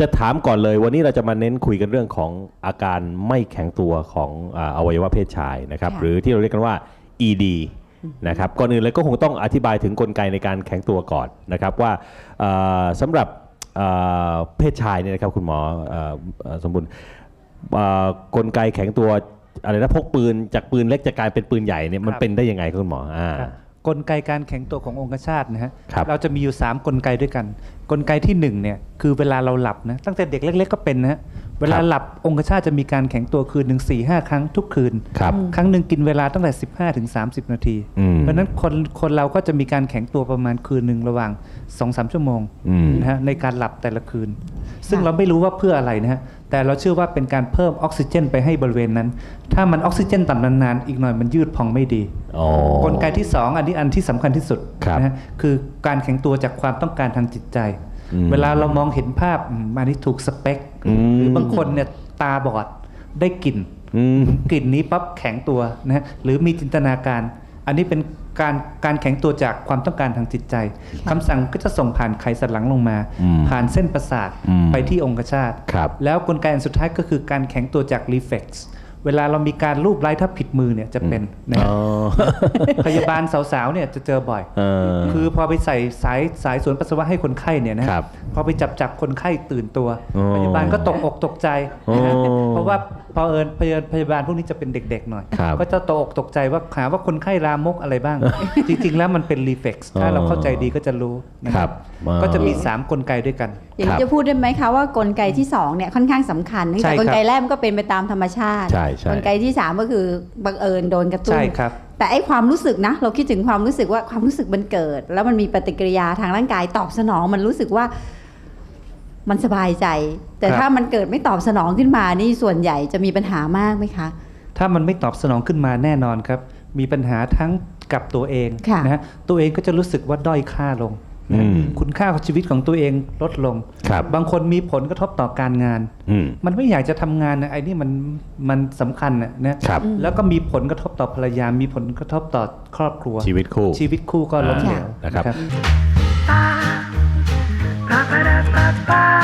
จะถามก่อนเลยวันนี้เราจะมาเน้นคุยกันเรื่องของอาการไม่แข็งตัวของอ่าอวัยวะเพศชายนะครับค่ะหรือที่เราเรียกกันว่า ED นะครับก่อนอื่นเลยก็คงต้องอธิบายถึงกลไกในการแข็งตัวก่อนนะครับว่าเอ่อสำหรับเอ่อเพศชายเนี่ยนะครับคุณหมอเอ่อเอ่อสมบูรณ์เอ่อกลไกแข็งตัวอะไรนะพกปืนจากปืนเล็กจะกลายเป็นปืนใหญ่เนี่ยมันครับเป็นได้ยังไงครับคุณหมออ่าครับ กลไกการแข็งตัวขององคชาตนะฮะครับเราจะมีอยู่ 3 กลไกด้วยกัน กลไกที่1เนี่ยคือเวลาเราหลับนะตั้งแต่เด็กเล็ก ๆ ก็เป็นนะฮะเวลาหลับองคชาตจะมีการแข็งตัวคืนหนึ่งสี่ห้าครั้งทุกคืนครับครั้งหนึ่งกินเวลาตั้งแต่ 15ถึง30นาทีอืมเพราะฉะนั้นคนคนเราก็จะมีการแข็งตัวประมาณคืนหนึ่งระหว่าง2-3ชั่วโมงอืมนะฮะในการหลับแต่ละคืน ซึ่งเราไม่รู้ว่าเพื่ออะไรนะฮะ แต่เราเชื่อว่าเป็นการเพิ่มออกซิเจน ไปให้บริเวณนั้น ถ้ามันออกซิเจนต่ำนานๆ อีกหน่อยมันยืดพองไม่ดีอ๋อกลไกที่ 2 อันนี้อันที่สำคัญที่สุดครับนะฮะคือการแข็งตัวจากความต้องการทางจิตใจอืมเวลาเรามองเห็นภาพอืมอันนี้ถูกสเปคอืมหรือบางคนเนี่ยตาบอดได้กลิ่นอืมกลิ่นนี้ปั๊บแข็งตัวนะฮะหรือมีจินตนาการ อันนี้เป็นการการแข็งตัวจากความต้องการทางจิตใจคำสั่งก็จะส่งผ่านไขสันหลังลงมาอืมผ่านเส้นประสาทอืมไปที่องคชาตครับแล้วกลไกอันสุดท้ายก็คือการแข็งตัวจากรีเฟกซ์เวลาเรามีการรูปไล้ถ้าผิดมือเนี่ยจะเป็นนะอ๋ฮะอพยาบาลสาวๆเนี่ยจะเจอบ่อยเออคือพอไปใส่สายสายสวนปัสสาวะให้คนไข้เนี่ยนะครับพอไปจับจับคนไข้ตื่นตัวอ๋อพยาบาลก็ตกอกตกใจนะฮะอ๋อ เพราะว่าพอเอิญพยาพยาบาลพวกนี้จะเป็นเด็กๆหน่อย ครับก็จะตกอกตกใจว่าหาว่าคนไข้ลามกอะไรบ้าง จริงๆ แล้วมันเป็นรีเฟกซ์ถ้าเราเข้าใจดีก็จะรู้นะคครัรับบ ก็จะมี 3 กลไกด้วยกัน อย่างครับนี้จะพูดได้ไหมคะว่ากลไกที่สองเนี่ยค่อนข้างสำคัญเนื่องใช่จากครับ กลไกแรกมันก็เป็นไปตามธรรมชาติ ใช่ใช่ กลไกที่สามก็คือบังเอิญโดนกระตุ้น ใช่ครับ แต่ไอ้ความรู้สึกนะ เราคิดถึงความรู้สึกว่าความรู้สึกมันเกิด แล้วมันมีปฏิกิริยาทางร่างกายตอบสนองมันรู้สึกว่า มันสบายใจ แต่ครับ ถ้ามันเกิดไม่ตอบสนองขึ้นมานี่ส่วนใหญ่จะมีปัญหามากไหมคะ ถ้ามันไม่ตอบสนองขึ้นมาแน่นอนครับ มีปัญหาทั้งกับตัวเองค่ะ นะฮะตัวเองก็จะรู้สึกว่าด้อยค่าลงนะฮะอืม คุณค่าของชีวิตของตัวเองลดลง ครับ บางคนมีผลกระทบต่อการงาน อืม มันไม่อยากจะทำงานนะไอ้นี่มันมันสำคัญนะนะครับ แล้วก็มีผลกระทบต่อภรรยา มีผลกระทบต่อครอบครัว ชีวิตคู่ ชีวิตคู่ก็ล้มเหลว นะครับนะครับ